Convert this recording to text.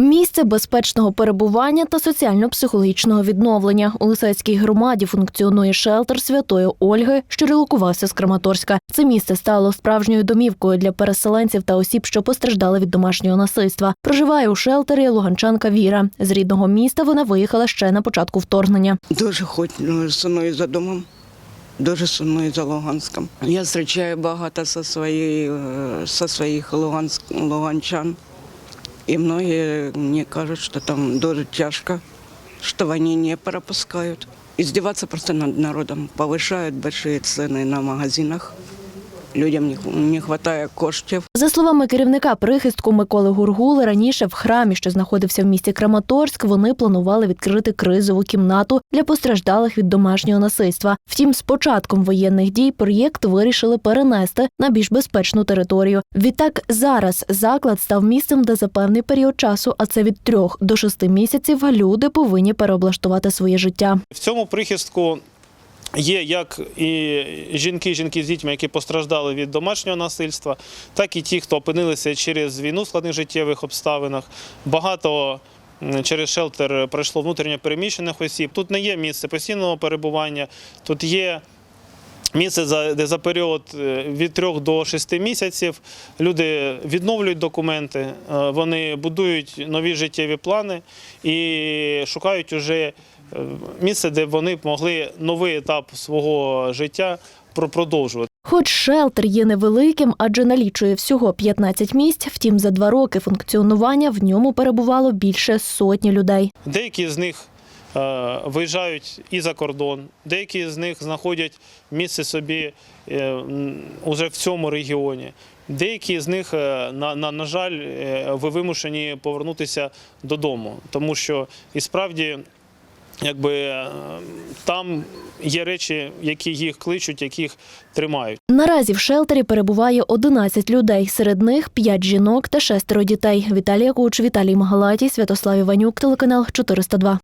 Місце безпечного перебування та соціально-психологічного відновлення у Лисецькій громаді функціонує шелтер святої Ольги, що релокувався з Краматорська. Це місце стало справжньою домівкою для переселенців та осіб, що постраждали від домашнього насильства. Проживає у шелтері луганчанка Віра. З рідного міста вона виїхала ще на початку вторгнення. Дуже хоч ну, сумую за домом, дуже сумую за Луганськом. Я зустрічаю багато со, е, со своїх луганськ, луганчан. І многие мені кажуть, що там дуже тяжко, що вони не пропускають. Издеваться просто над народом. Повышают большие цены на магазинах. Людям не, вистачає коштів. За словами керівника прихистку Миколи Гургули, раніше в храмі, що знаходився в місті Краматорськ, вони планували відкрити кризову кімнату для постраждалих від домашнього насильства. Втім, з початком воєнних дій проєкт вирішили перенести на більш безпечну територію. Відтак зараз заклад став місцем, де за певний період часу, а це від трьох до шести місяців, люди повинні переоблаштувати своє життя. В цьому прихистку є як і жінки, жінки з дітьми, які постраждали від домашнього насильства, так і ті, хто опинилися через війну в складних життєвих обставинах. Багато через шелтер пройшло внутрішньо переміщених осіб. Тут не є місце постійного перебування, тут є. Місце, де за період е, від 3 до 6 місяців люди відновлюють документи, е, вони будують нові життєві плани і шукають уже місце, де вони б могли новий етап свого життя про- продовжувати. Хоч шелтер є невеликим, адже налічує всього 15 місць, втім за два роки функціонування в ньому перебувало більше сотні людей. Деякі з них е, виїжджають і за кордон, деякі з них знаходять місце собі е, уже в цьому регіоні. Деякі з них, е, на, на, на жаль, е, ви вимушені повернутися додому, тому що і справді. Якби е, там є речі, які їх кличуть, яких тримають. Наразі в шелтері перебуває 11 людей. Серед них 5 жінок та шестеро дітей. Віталія Куч, Віталій Магалатій, Святослав Іванюк, телеканал 402.